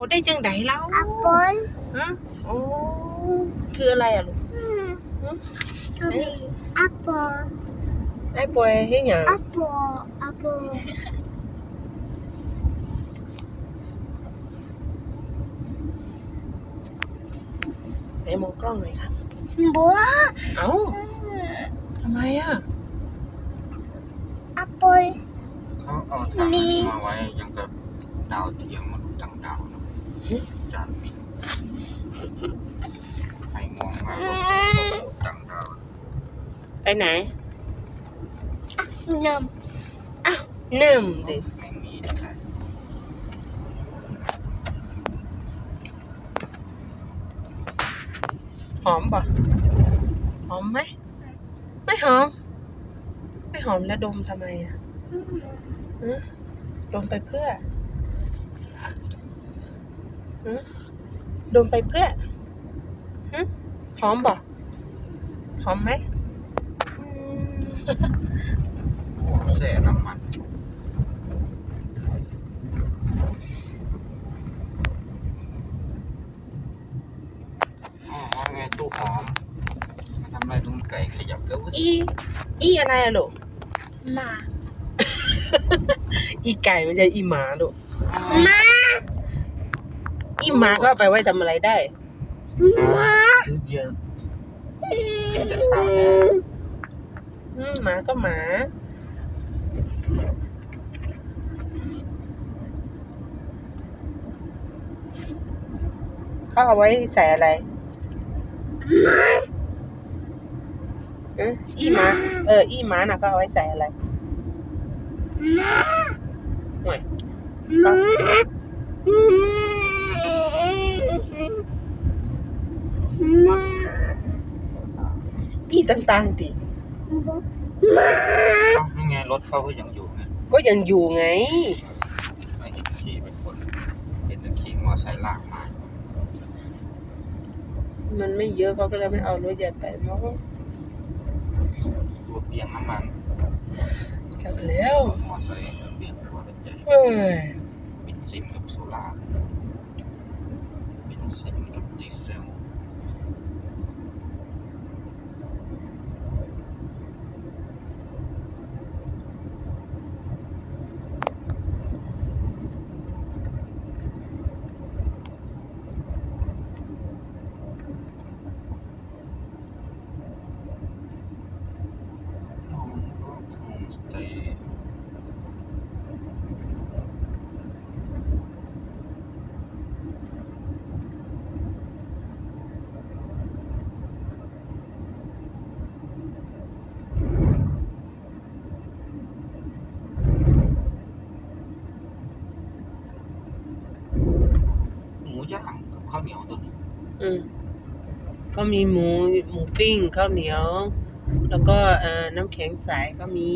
โอ้ได้จังไดแล้วอัปเปิ้ลฮะโอ้คืออะไรอะลูกอืมฮะก็มีอัปเปิ้ลไอ้ปอยให้หยังอัปเปิ้ลอัปเปิ้ลไหนมองกล้องหน่อยครับบัวเอ้าทำไมอะอัปเปิ้ลเขาเอาทางนี้มาไว้ยังกับดาวเทียมมนุษย์ต่างดาวนะ จานบินใครมองมาว่ามนุษย์ต่างดาวไปไหนนมอ้าวนึ่มดิไม่มีอะไรหอมป่ะหอมไหม ไม่หอม ไม่หอมแล้วดมทำไมอะฮะดมไปเพื่อฮะ ดมไปเพื่อฮะหอมป่ะหอมไหมอืมโอ้แช่น้ำมันอ๋อว่าไงตู้หอมมาทำอะไรตรงไก่ขยับแล้วเว้ยอีอีอะไรอะลูกหมา อีไก่มันจะอีหมาลูกหมา อีหมาก็เอาไปไว้ทำอะไรได้หมาซื้อเบียร์กินแต่เช้าเนี่ยอืมหมาก็หมา เขาเอาไว้ใส่อะไรเอออีหมา เออ อีหมาน่ะก็เอาไว้ใส่อะไรหมาห่วยหมาหมา อีต่างๆดิหมาเอ้านี่ไงรถเขาก็ยังอยู่ไงก็ยังอยู่ไงไม่เห็นขี่เป็นคนเห็นแต่ขี่มอไซค์ลากมา มันไม่เยอะเขาก็เลยไม่เอารถใหญ่ไปมั้งตัวเบียงน้ำมันจับแล้วมอไซค์เบียงตัวเป็นใหญ่เฮ้ยเป็นซินกับโซล่าร์เป็นซินกับดีเซล น้องก็คงสเตย์ หมูย่างกับข้าวเหนียวตัวนี้ อืมก็มีหมูหมูปิ้งข้าวเหนียว แล้วก็เอ่อน้ำแข็งใสก็มี